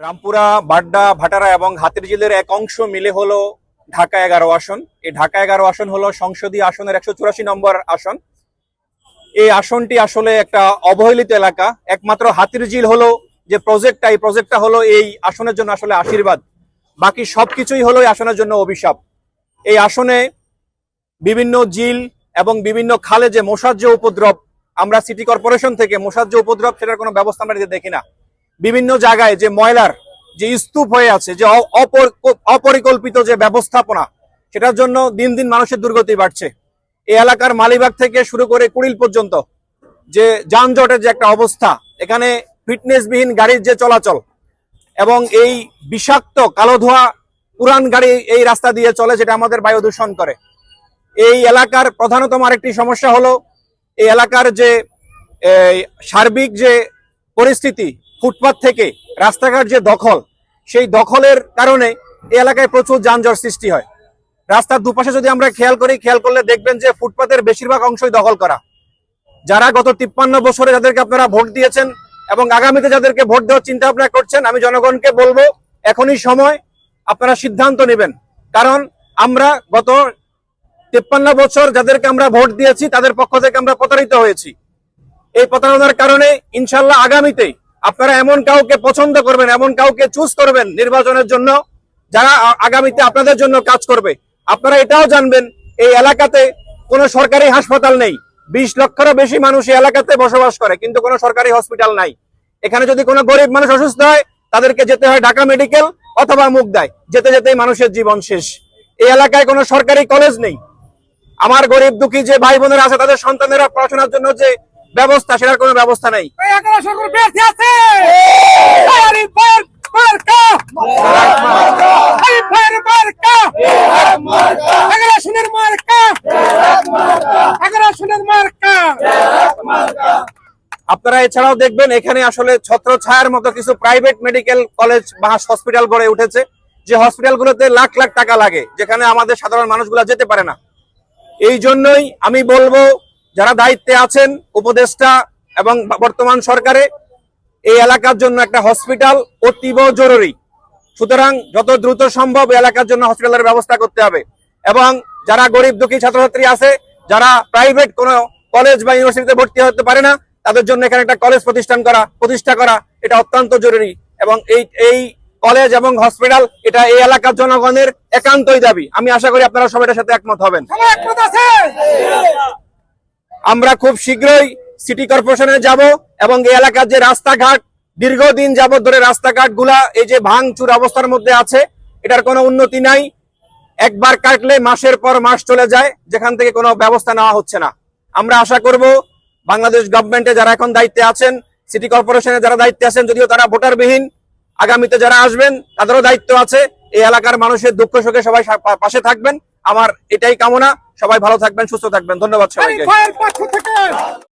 রামপুরা, বাড্ডা, ভাটারা এবং হাতিরঝিলের এক অংশ মিলে হলো ঢাকা এগারো আসন। এই ঢাকা এগারো আসন হলো সংসদীয় আসনের একশো চুরাশি নম্বর আসন। এই আসনটি আসলে একটা অবহেলিত এলাকা। একমাত্র হাতির হাতিরঝিল হলো যে প্রজেক্টটা এই প্রজেক্টটা হলো এই আসনের জন্য আসলে আশীর্বাদ। বাকি সবকিছুই হলো এই আসনের জন্য অভিশাপ। এই আসনে বিভিন্ন জিল এবং বিভিন্ন খালে যে মশার যে উপদ্রব, আমরা সিটি কর্পোরেশন থেকে মশার উপদ্রব, সেটার কোনো ব্যবস্থা আমরা দেখি না। বিভিন্ন জায়গায় যে ময়লার যে স্তূপ হয়ে আছে, যে অপরিকল্পিত যে ব্যবস্থাপনা, সেটার জন্য দিন দিন মানুষের দুর্গতি বাড়ছে। এই এলাকার মালিবাগ থেকে শুরু করে কুড়িল পর্যন্ত যে যানজটের যে একটা অবস্থা, এখানে ফিটনেসবিহীন গাড়ির যে চলাচল এবং এই বিষাক্ত কালো ধোয়া পুরান গাড়ি এই রাস্তা দিয়ে চলে, যেটা আমাদের বায়ু দূষণ করে। এই এলাকার প্রধানতম আরেকটি সমস্যা হলো, এই এলাকার যে সার্বিক যে পরিস্থিতি ফুটপাত থেকে রাস্তাঘাট যে দখল, সেই দখলের কারণে এই এলাকায় প্রচুর যানজট সৃষ্টি হয়। রাস্তার দুপাশে যদি আমরা খেয়াল করি, খেয়াল করলে দেখবেন যে ফুটপাতের বেশিরভাগ অংশই দখল করা। যারা গত তিপ্পান্ন বছরে যাদেরকে আপনারা ভোট দিয়েছেন এবং আগামীতে যাদেরকে ভোট দেওয়ার চিন্তা ভাবনা করছেন, আমি জনগণকে বলব, এখনই সময় আপনারা সিদ্ধান্ত নেবেন। কারণ আমরা গত তিপ্পান্ন বছর যাদেরকে আমরা ভোট দিয়েছি, তাদের পক্ষ থেকে আমরা প্রতারিত হয়েছি। এই প্রতারণার কারণে ইনশাল্লাহ আগামীতে আপনারা এমন কাউকে পছন্দ করবেন, এমন কাউকে চুজ করবেন নির্বাচনের জন্য, যারা আগামীতে আপনাদের জন্য কাজ করবে। আপনারা এটাও জানবেন, এই এলাকাতে কোনো সরকারি হাসপাতাল নেই। বিশ লক্ষেরও বেশি মানুষ এই এলাকাতে বসবাস করে, কিন্তু কোনো সরকারি হসপিটাল নাই। এখানে যদি কোনো গরিব মানুষ অসুস্থ হয়, তাদেরকে যেতে হয় ঢাকা মেডিকেল অথবা মুখ দেয়। যেতে যেতেই মানুষের জীবন শেষ। এই এলাকায় কোনো সরকারি কলেজ নেই। আমার গরিব দুঃখী যে ভাই বোনেরা আছে, তাদের সন্তানেরা পড়াশোনার জন্য যে ব্যবস্থা সেটার কোনো ব্যবস্থা নেই। আপনারা এছাড়াও দেখবেন এখানে আসলে ছত্র ছায়ার মতো কিছু প্রাইভেট মেডিকেল কলেজ বা হসপিটাল গড়ে উঠেছে যে হসপিটালগুলোতে লাখ লাখ টাকা লাগে যেখানে আমাদের সাধারণ মানুষগুলো যেতে পারে না। এই জন্যই আমি বলব যারা দায়িত্বে আছেন উপদেষ্টা এবং বর্তমান সরকারে, এই এলাকার জন্য একটা হসপিটাল অতীব জরুরি। সুতরাং যত দ্রুত সম্ভব এলাকার জন্য হসপিটালের ব্যবস্থা করতে হবে। এবং যারা গরিব দুঃখী ছাত্রছাত্রী আছে, যারা প্রাইভেট কোনো কলেজ বা ইউনিভার্সিটিতে ভর্তি হতে পারে না, তাদের জন্য এখানে একটা কলেজ প্রতিষ্ঠান করা, প্রতিষ্ঠা করা, এটা অত্যন্ত জরুরি। এবং এই এই কলেজ এবং হসপিটাল, এটা এই এলাকার জনগণের একান্তই দাবি। আমি আশা করি আপনারা সবাই এটার সাথে একমত হবেন। আমরা খুব শীঘ্রই সিটি কর্পোরেশনে যাব এবং এই এলাকার যে রাস্তাঘাট, দীর্ঘদিন যাবত ধরে রাস্তাঘাটগুলা এই যে ভাঙচুর অবস্থার মধ্যে আছে, এটার কোনো উন্নতি নাই। একবার কাটলে মাসের পর মাস চলে যায়, যেখান থেকে কোনো ব্যবস্থা নেওয়া হচ্ছে না। আমরা আশা করব বাংলাদেশ গভর্নমেন্টে যারা এখন দায়িত্বে আছেন, সিটি কর্পোরেশনে যারা দায়িত্বে আছেন, যদিও তারা ভোটারবিহীন, আগামীতে যারা আসবেন, তাদেরও দায়িত্ব আছে। এই এলাকার মানুষের দুঃখ সুখে সবাই পাশে থাকবেন। আমার এটাই কামনা। সবাই ভালো থাকবেন সুস্থ থাকবেন। ধন্যবাদ সবাইকে।